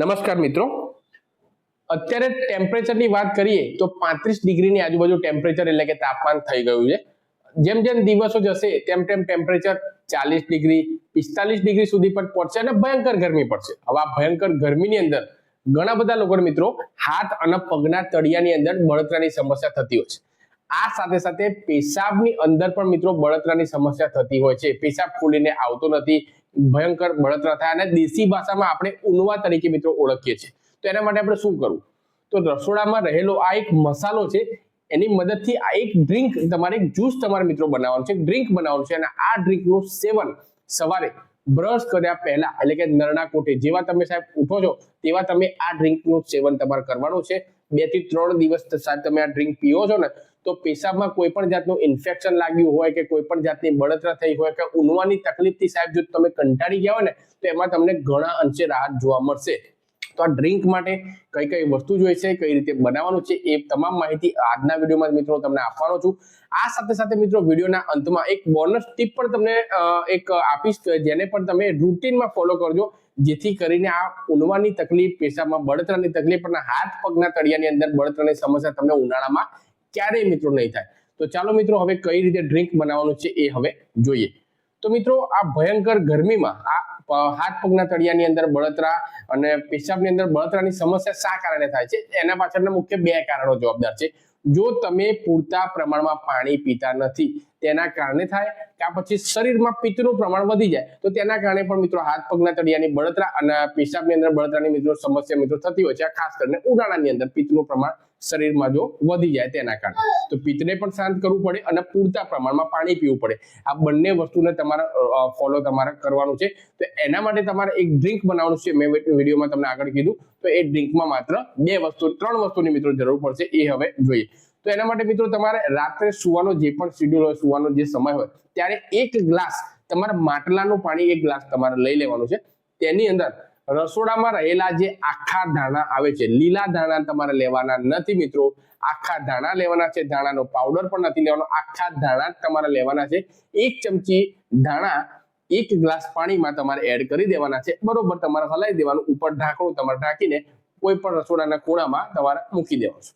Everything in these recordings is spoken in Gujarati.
નમસ્કાર મિત્રો. અત્યારે ટેમ્પરેચરની વાત કરીએ તો પાંત્રીસ ડિગ્રીની આજુબાજુ ટેમ્પરેચર એટલે કે તાપમાન થઈ ગયું છે. જેમ જેમ દિવસો જશે તેમ તેમ ટેમ્પરેચર ચાલીસ ડિગ્રી, પિસ્તાલીસ ડિગ્રી સુધી પણ પહોંચશે અને ભયંકર ગરમી પડશે. હવે આ ભયંકર ગરમીની અંદર ઘણા બધા લોકો મિત્રો હાથ અને પગના તળિયાની અંદર બળતરાની સમસ્યા થતી હોય છે. આ સાથે સાથે પેશાબની અંદર પણ મિત્રો બળતરાની સમસ્યા થતી હોય છે. પેશાબ ફૂલીને આવતો નથી. ભયંકર બળતરા થાય અને દેશી ભાષામાં આપણે ઉનવા તરીકે મિત્રો ઓળખીએ છીએ. તો એના માટે આપણે શું કરવું? તો રસોડામાં રહેલો આ એક મસાલો છે, એની મદદથી આ એક ડ્રિંક તમારે એક જ્યુસ તમારે મિત્રો બનાવવાનું છે ડ્રિંક બનાવવાનું છે અને આ ડ્રિંકનું સેવન સવારે બ્રશ કર્યા પહેલા એટલે કે નરણા કોઠે જેવા તમે સાહેબ ઉઠો છો, તેવા તમે આ ડ્રિંકનું સેવન તમારે કરવાનું છે. બેથી ત્રણ દિવસ સાહેબ તમે આ ડ્રિંક પીવો છો ને તો પેશાબમાં કોઈ પણ જાતનું ઇન્ફેક્શન લાગ્યું હોય કે કોઈ પણ જાતની બળતરા થઈ હોય કે ઉનવાની તકલીફથી સાહેબ જો તમે કંટાળી ગયા હોય ને, તો એમાં તમને ઘણા અંશે રાહત જોવા મળશે. તો આ ડ્રિંક માટે કઈ કઈ વસ્તુ જોઈશે, કઈ રીતે બનાવવાનું છે એ તમામ માહિતી આજના વિડીયોમાં મિત્રો તમને આપવાનો છું. આ સાથે સાથે મિત્રો વિડીયોના અંતમાં એક બોનસ ટીપ પણ તમને એક આપીશ જેને પણ તમે રૂટીનમાં ફોલો કરજો, જેથી કરીને આ ઉનવાની તકલીફ, પેશાબમાં બળતરાની તકલીફ પણ હાથ પગના તળિયાની અંદર બળતરાની સમસ્યા તમને ઉનાળામાં ક્યારેય મિત્રો નહીં થાય. તો ચાલો મિત્રો હવે કઈ રીતે ડ્રિંક બનાવવાનું છે એ હવે જોઈએ. તો મિત્રો આ ભયંકર ગરમીમાં આ હાથ પગના તળિયાની અંદર બળતરા અને પેશાબની અંદર બળતરાની સમસ્યા શા કારણે થાય છે? એના પાછળના મુખ્ય બે કારણો જવાબદાર છે. જો તમે પૂરતા પ્રમાણમાં પાણી પીતા નથી, તેના કારણે થાય કે પછી શરીરમાં પિત્તનું પ્રમાણ વધી જાય, તો તેના કારણે પણ મિત્રો હાથ પગના તળિયાની બળતરા અને પેશાબની અંદર બળતરાની મિત્રો સમસ્યા મિત્રો થતી હોય છે. આ ખાસ કરીને ઉનાળાની અંદર પિત્તનું પ્રમાણ શરીરમાં જો વધી જાય તેના કારણે. તો પિત્તને પણ શાંત કરવું પડે અને પૂરતા પ્રમાણમાં પાણી પીવું પડે. આ બંને વસ્તુને તમારે ફોલો તમારે કરવાનું છે. તો એના માટે તમારે એક ડ્રિંક બનાવવાનું છે. મેં વિડીયોમાં તમને આગળ કીધું. તો એ ડ્રિંકમાં માત્ર બે વસ્તુ, ત્રણ વસ્તુની મિત્રો જરૂર પડશે. એ હવે જોઈએ. તો એના માટે મિત્રો તમારે રાત્રે સુવાનો જે પણ શેડ્યુલ હોય, સુવાનો જે સમય હોય, ત્યારે એક ગ્લાસ તમારા માટલાનું પાણી એક ગ્લાસ તમારે લઈ લેવાનું છે. તેની અંદર રસોડામાં રહેલા જે આખા ધાણા આવે છે, લીલા ધાણા તમારે લેવાના નથી મિત્રો. આખા ધાણા લેવાના છે, ધાણાનો પાવડર પણ નથી લેવાનો. આખા ધાણા તમારે લેવાના છે. એક ચમચી ધાણા એક ગ્લાસ પાણીમાં તમારે એડ કરી દેવાના છે. બરોબર, તમારે હલાવી દેવાનું. ઉપર ઢાંકણું તમારે ઢાંકીને કોઈ પણ રસોડાના ખૂણામાં તમારે મૂકી દેવાનું છે.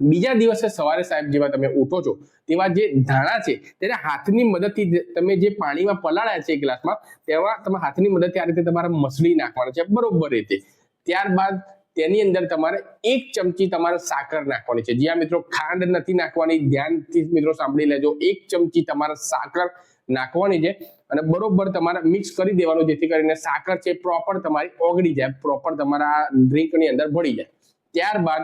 બીજા દિવસે સવારે સાહેબ જેવા તમે ઉઠો છો, તેવા જે ધાણા છે, તેને હાથની મદદથી તમે જે પાણીમાં પલાળ્યા છે ગ્લાસમાં તેવા તમે હાથની મદદથી આ રીતે તમારે મસળી નાખવાના છે, બરોબર રીતે. ત્યારબાદ તેની અંદર તમારે એક ચમચી તમારે સાકર નાખવાની છે. જ્યાં મિત્રો, ખાંડ નથી નાખવાની, ધ્યાનથી મિત્રો સાંભળી લેજો. એક ચમચી તમારે સાકર નાખવાની છે અને બરોબર તમારે મિક્સ કરી દેવાનું, જેથી કરીને સાકર છે પ્રોપર તમારી ઓગળી જાય પ્રોપર તમારા ડ્રિંકની અંદર ભળી જાય. ત્યારબાદ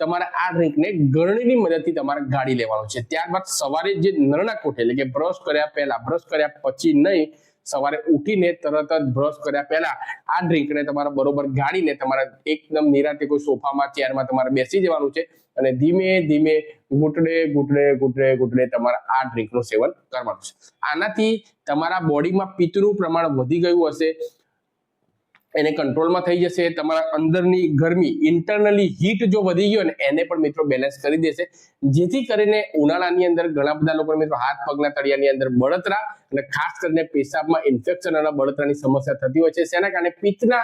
તમારે આ ડ્રિંકને ગરણીની મદદથી તમારે ગાળી લેવાનું છે. ત્યારબાદ સવારે જે નરણા કોઠે, એટલે કે બ્રશ કર્યા પહેલા બ્રશ કર્યા પછી નહીં, સવારે ઉઠીને તરત જ બ્રશ કર્યા પહેલા આ ડ્રિંકને તમારે બરોબર ગાળીને તમારે એકદમ નિરાતે કોઈ સોફામાં, ચેરમાં તમારે બેસી જવાનું છે અને ધીમે ધીમે ઘૂંટડે ઘૂંટડે ઘૂંટડે ઘૂંટડે તમારે આ ડ્રિંકનું સેવન કરવાનું છે. આનાથી તમારા બોડીમાં પિત્તનું પ્રમાણ વધી ગયું હશે એને કંટ્રોલમાં થઈ જશે, તમારા અંદરની ગરમી ઇન્ટરનલી હીટ જો વધી ગયો ને, એને પણ મિત્રો બેલેન્સ કરી દેશે. જેથી કરીને ઉનાળાની અંદર ઘણા બધા લોકો મિત્રો હાથ પગના તળિયાની અંદર બળતરા અને ખાસ કરીને પેશાબમાં ઇન્ફેક્શન અને બળતરાની સમસ્યા થતી હોય છે. તેના કારણે? પિત્તના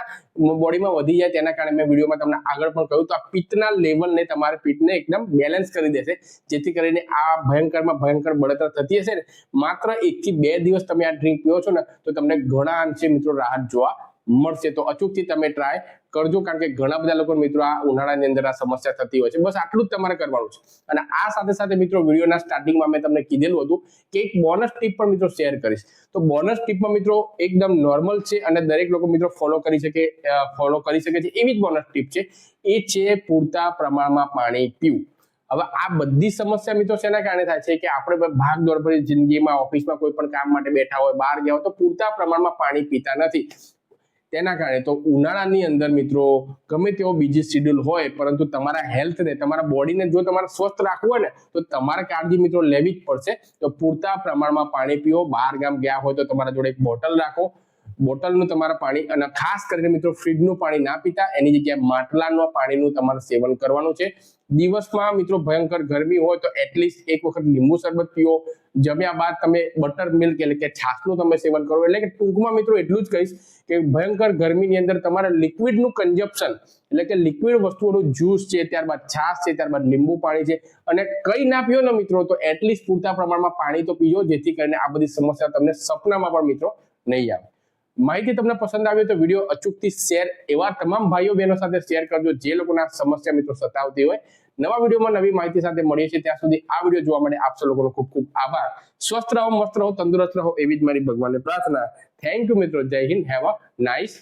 બોડીમાં વધી જાય તેના કારણે મેં વિડીયોમાં તમને આગળ પણ કહ્યું તો આ પિત્તના લેવલને તમારે પિત્તને એકદમ બેલેન્સ કરી દેશે. જેથી કરીને આ ભયંકરમાં ભયંકર બળતરા થતી હશે ને, માત્ર એકથી બે દિવસ તમે આ ડ્રિંક પીઓ છો ને, તો તમને ઘણા અંશે મિત્રો રાહત જોવા મળશે. તો અચૂકથી તમે ટ્રાય કરજો. કારણ કે ઘણા બધા લોકો મિત્રો આ ઉનાળાની અંદર આ સમસ્યા થતી હોય છે. બસ આટલું જ તમારે કરવાનું છે. અને આ સાથે સાથે મિત્રો વિડીયોના સ્ટાર્ટિંગમાં મેં તમને કીધેલું હતું કે એક બોનસ ટીપ પણ મિત્રો શેર કરીશ. તો બોનસ ટીપમાં મિત્રો એકદમ નોર્મલ છે અને દરેક લોકો મિત્રો ફોલો કરી શકે ફોલો કરી શકે છે. એવી જ બોનસ ટીપ છે. એ છે પૂરતા પ્રમાણમાં પાણી પીવું. હવે આ બધી સમસ્યા મિત્રો શેના કારણે થાય છે કે આપણે ભાગ દોડ ભરી જિંદગીમાં ઓફિસમાં કોઈ પણ કામ માટે બેઠા હોય, બહાર ગયા હોય, તો પૂરતા પ્રમાણમાં પાણી પીતા નથી. તેના કારણે તો ઉનાળાની અંદર મિત્રો, ગમે તેવો બીજી શેડ્યુલ હોય, પરંતુ તમારા હેલ્થને તમારા બોડીને જો તમારે સ્વસ્થ રાખવું હોય ને, તો તમારે કાળજી મિત્રો લેવી જ પડશે. તો પૂરતા પ્રમાણમાં પાણી પીવો બહાર ગામ ગયા હોય તો તમારા જોડે એક બોટલ રાખો. બોટલનું તમારા પાણી અને ખાસ કરીને મિત્રો ફ્રીજનું પાણી ના પીતા, એની જગ્યાએ માટલાનું પાણીનું તમારે સેવન કરવાનું છે. દિવસમાં મિત્રો ભયંકર ગરમી હોય તો એટલીસ્ટ એક વખત લીંબુ શરબત પીઓ. જમ્યા બાદ તમે બટર મિલ્ક એટલે કે છાશનું તમે સેવન કરો. એટલે કે ટૂંકમાં મિત્રો એટલું જ કહીશ કે ભયંકર ગરમીની અંદર તમારે લિક્વિડનું કન્ઝપ્શન એટલે કે લિક્વિડ વસ્તુઓનું જ્યુસ છે, ત્યારબાદ છાશ છે, ત્યારબાદ લીંબુ પાણી છે. અને કઈ ના પીઓ ને મિત્રો તો એટલીસ્ટ પૂરતા પ્રમાણમાં પાણી તો પીજો, જેથી કરીને આ બધી સમસ્યા તમને સપનામાં પણ મિત્રો નહીં આવે. માહિતી તમને પસંદ આવી તો વીડિયો અચૂકથી શેર એવા તમામ ભાઈઓ બહેનો સાથે શેર કરજો જે લોકોના સમસ્યા મિત્રો સતાવતી હોય. નવા વિડીયોમાં નવી માહિતી સાથે મળીએ છીએ. ત્યાં સુધી આ વીડિયો જોવા માટે આપ લોકોનો ખૂબ ખૂબ આભાર. સ્વસ્થ રહો, મસ્ત રહો, તંદુરસ્ત રહો એવી જ મારી ભગવાનને પ્રાર્થના. થેન્ક યુ મિત્રો. જય હિન્દ. Have a nice